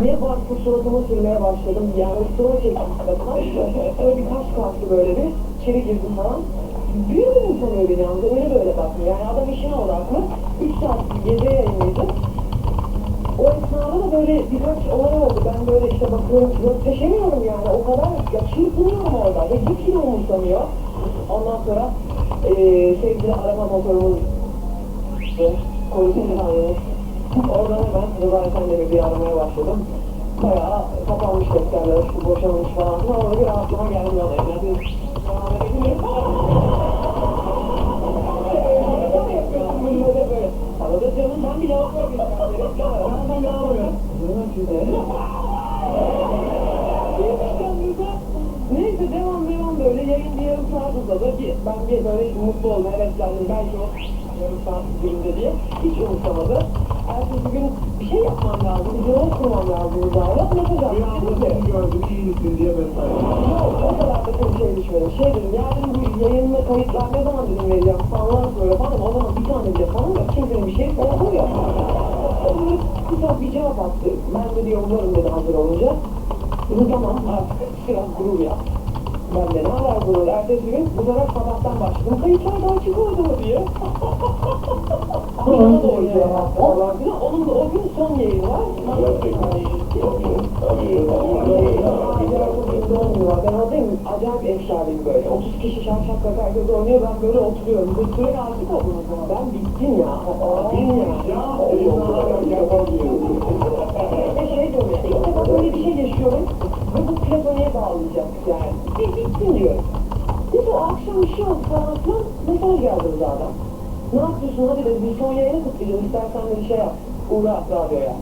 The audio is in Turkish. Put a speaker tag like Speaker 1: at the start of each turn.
Speaker 1: Ne baktı suratıma sürmeye başladım. Yani üstüme çektim. Kaç, öyle bir kaş kalktı böyle bir. İçeri girdim falan. Bir mi sanıyor beni yalnız? Öyle böyle bakmıyor. Yani adam işine odaklı. Üç saat gece yayınlıydı. O esnada da böyle birkaç olay oldu. Ben böyle işte bakıyorum, gösteşemiyorum yani. O kadar ya çırpınıyorum orada. Ve hiç de umursamıyor. Ondan sonra eee sevgili arama motorumuz tanrımız. Oradan hemen Rıza Efendi'mi bir aramaya başladım. Bayağı kapanmış defterler, şu boşanmış falan filan. Orada bir rahatlama geldi. Böyle böyle. Arada canım ben bir var bir Ben ben yağmıyorum. Neyse devam devam böyle yayın bir yarım saat uzadı ki ben bir böyle mutlu oldum heveslendim belki o yarım saat günde diye hiç umursamadı. Ertesi gün bir şey yapmam lazım, bir yol kurmam lazım Rıza'ya. Mesaj. Dedim ki,
Speaker 2: gördüm iyi misin diye.
Speaker 1: Yok o kadar da çok şey düşmedim. Şey dedim yarın bu yayınla kayıtlar ne zaman dedim vereceğim falan falan o zaman bir tane bile falan yok. Kimsenin bir şey sorduğu yok. O böyle kısa bir cevap attı. Ben dedi yollarım dedi hazır olunca. Dedim tamam artık biraz gurur. Ben de ne gurur. Ertesi gün bu sabahtan başladım. Kayıtlar daha çıkmadı mı diye. Ona doğru filan. Onun da o gün son yayını var. Ben oradayım, acayip efşarıyım böyle. 30 kişi şak şak şak herkes oynuyor, ben böyle oturuyorum. Bu süre artık oldum o zaman. Ben bittim ya. Bittim ya. Ve şey diyorum ya, ilk defa böyle bir şey yaşıyorum. Ve bu platoniye bağlayacak yani. Bir bitsin diyorum. Neyse o akşam bir şey oldu falan filan. Mesaj geldi zaten. Ne yapıyorsun hadi dedi, bir son yayını kutlayacağız. İstersen de bir şey yap. Uğra radyoya.